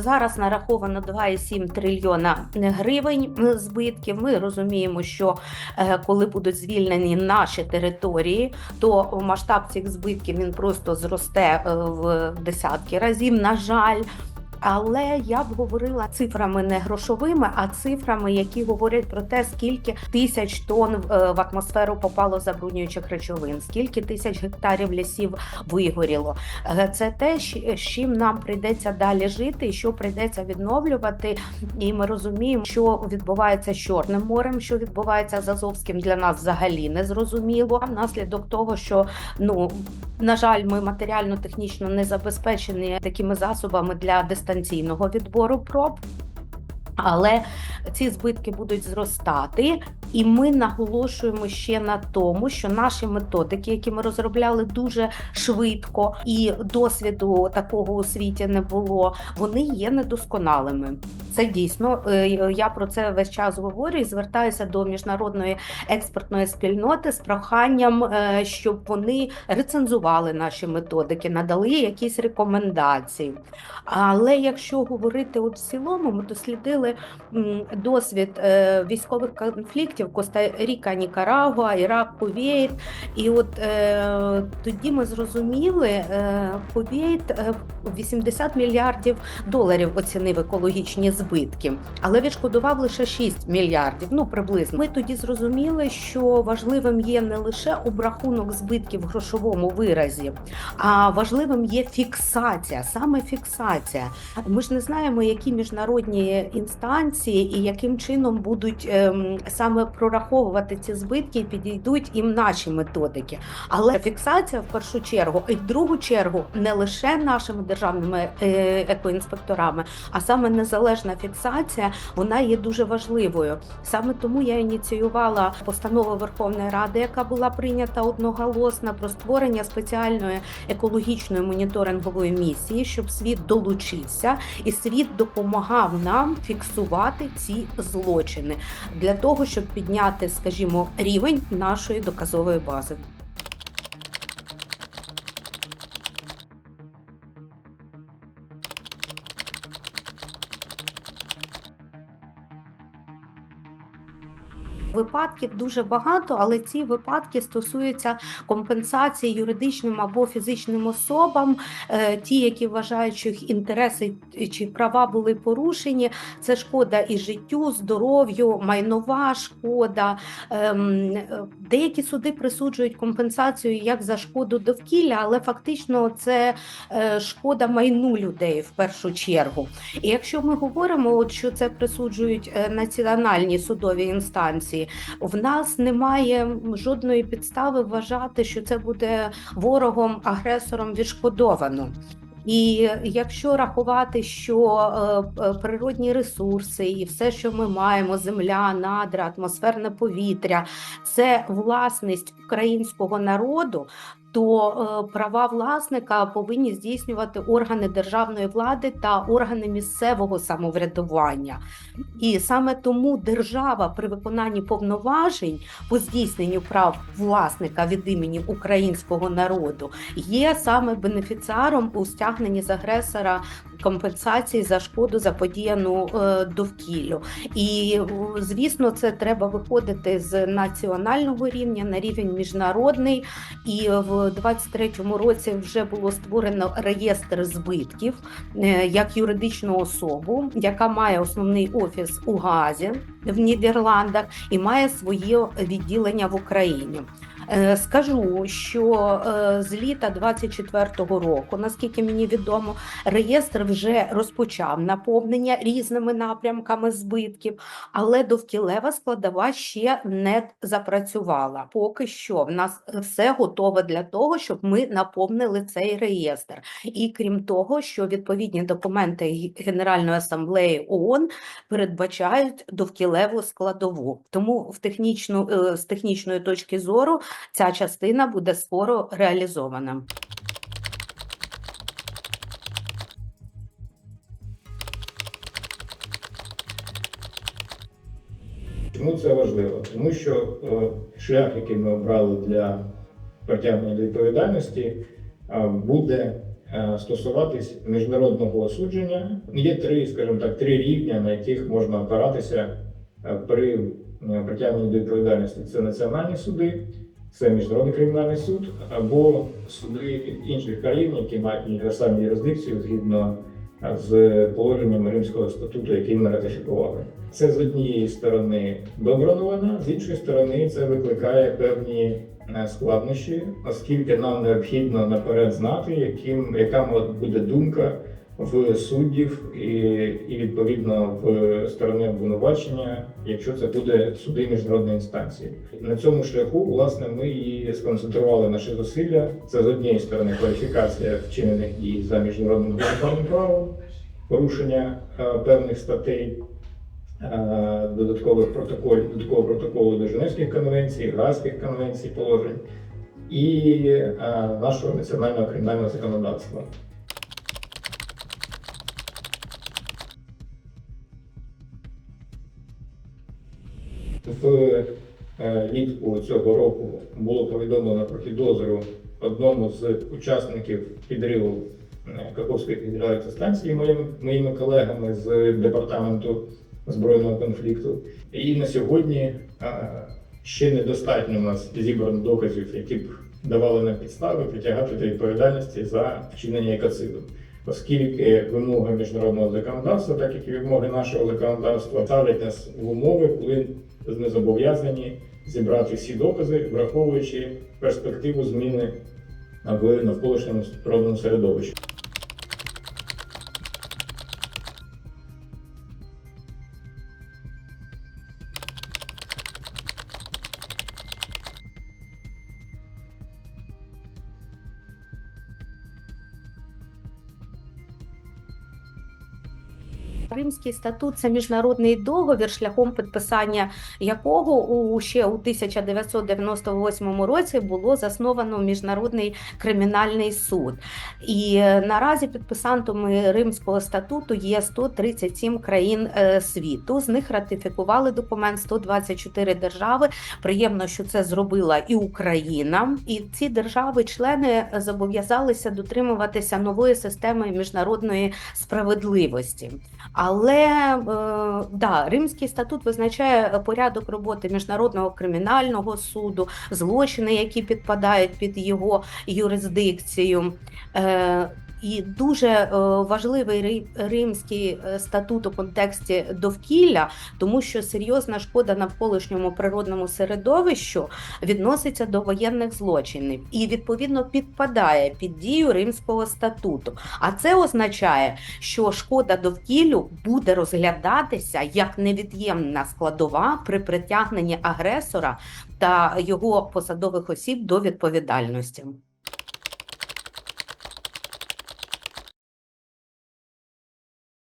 Зараз нараховано 2,7 трильйона гривень збитків. Ми розуміємо, що е, коли будуть звільнені наші території, то масштаб цих збитків він просто зросте е, в десятки разів. На жаль. Але я б говорила цифрами не грошовими, а цифрами, які говорять про те, скільки тисяч тонн е, в атмосферу попало забруднюючих речовин, скільки тисяч гектарів лісів вигоріло. Е, Це те, з чим нам прийдеться далі жити, і що прийдеться відновлювати. І ми розуміємо, що відбувається з Чорним морем, що відбувається з Азовським для нас взагалі не зрозуміло. Внаслідок того, що ну на жаль, ми матеріально-технічно не забезпечені такими засобами для дистанційного відбору проб. Але ці збитки будуть зростати, і ми наголошуємо ще на тому, що наші методики, які ми розробляли дуже швидко, і досвіду такого у світі не було, вони є недосконалими. Це дійсно е, я про це весь час говорю і звертаюся до міжнародної експертної спільноти з проханням, е, щоб вони рецензували наші методики, надали якісь рекомендації. Але якщо говорити от в цілому, ми дослідили досвід е, військових конфліктів Коста-Ріка, Нікарагуа, Ірак, Кувейт. І от тоді ми зрозуміли, Кувейт е, 80 мільярдів доларів оцінив екологічні збитки, але відшкодував лише 6 мільярдів. Ну приблизно. Ми тоді зрозуміли, що важливим є не лише обрахунок збитків в грошовому виразі, а важливим є фіксація, саме фіксація. Ми ж не знаємо, які міжнародні інстанції і яким чином будуть ем, саме прораховувати ці збитки і підійдуть їм наші методики. Але фіксація в першу чергу, і в другу чергу не лише нашими державними е, екоінспекторами, а саме незалежна фіксація, вона є дуже важливою. Саме тому я ініціювала постанову Верховної Ради, яка була прийнята одноголосно про створення спеціальної екологічної моніторингової місії, щоб світ долучився і світ допомагав нам фіксувати ці злочини для того, щоб підняти, скажімо, рівень нашої доказової бази. Випадків дуже багато, але ці випадки стосуються компенсації юридичним або фізичним особам, Е, ті, які вважають, що їх інтереси чи права були порушені. Це шкода і життю, здоров'ю, майнова шкода. Деякі суди присуджують компенсацію як за шкоду довкілля, але фактично це е, шкода майну людей в першу чергу. І якщо ми говоримо, от що це присуджують е, національні судові інстанції, в нас немає жодної підстави вважати, що це буде ворогом, агресором відшкодовано. І якщо рахувати, що е, е, природні ресурси і все, що ми маємо, земля, надра, атмосферне повітря, це власність українського народу, то е, права власника повинні здійснювати органи державної влади та органи місцевого самоврядування. І саме тому держава при виконанні повноважень по здійсненню прав власника від імені українського народу є саме бенефіціаром у стягненні з агресора компенсації за шкоду заподіяну е, довкіллю. І звісно, це треба виходити з національного рівня на рівень міжнародний. І в 23-му році вже було створено реєстр збитків е, як юридичну особу, яка має основний офіс у Газі в Нідерландах і має своє відділення в Україні. Е, Скажу, що е, з літа 24-го року, наскільки мені відомо, реєстр вже розпочав наповнення різними напрямками збитків, але довкілева складова ще не запрацювала. Поки що в нас все готове для того, щоб ми наповнили цей реєстр. І крім того, що відповідні документи Генеральної асамблеї ООН передбачають довкілеву складову. Тому в технічну е, з технічної точки зору ця частина буде скоро реалізована. Чому це важливо? Тому що е, шлях, який ми обрали для притягнення до відповідальності, е, буде е, стосуватись міжнародного осудження. Є три, скажімо так, три рівня, на яких можна опиратися при притягненні до відповідальності. Це національні суди, це міжнародний кримінальний суд або суди інших країн, які мають універсальну юрисдикцію згідно з положеннями Римського статуту, який ми ратифікували. Це з однієї сторони добра новина, з іншої сторони, це викликає певні е, складнощі, оскільки нам необхідно наперед знати, яким яка буде думка в суддів і, і відповідно в сторони обвинувачення, якщо це буде суди міжнародної інстанції. На цьому шляху, власне, ми і сконцентрували наші зусилля. Це з однієї сторони кваліфікація вчинених дій за міжнародним гуманітарним правом, порушення е, певних статей. е, Додаткових протоколів, додаткового протоколу до Женевських конвенцій, Гаагських конвенцій, положень і е, нашого національного кримінального законодавства. В е, літку цього року було повідомлено про підозру одному з учасників підриву е, Каховської гідроелектростанції моїми, моїми колегами з департаменту збройного конфлікту. І на сьогодні е, ще недостатньо у нас зібрано доказів, які б давали нам підстави притягати до відповідальності за вчинення екоциду. Оскільки вимоги міжнародного законодавства, так як і вимоги нашого законодавства, ставлять нас в умови, коли ми зобов'язані зібрати всі докази, враховуючи перспективу зміни в навколишньому природному середовищі. Римський статут це міжнародний договір, шляхом підписання якого у ще у 1998 році було засновано міжнародний кримінальний суд. І е, наразі підписантами Римського статуту є 137 країн е, світу. З них ратифікували документ 124 держави. Приємно, що це зробила і Україна. І ці держави-члени зобов'язалися дотримуватися нової системи міжнародної справедливості. Але е, да, Римський статут визначає порядок роботи міжнародного кримінального суду, злочини, які підпадають під його юрисдикцію. І дуже е, важливий римський е, статут у контексті довкілля, тому що серйозна шкода навколишньому природному середовищу відноситься до воєнних злочинів і відповідно підпадає під дію Римського статуту. А це означає, що шкода довкіллю буде розглядатися як невід'ємна складова при притягненні агресора та його посадових осіб до відповідальності.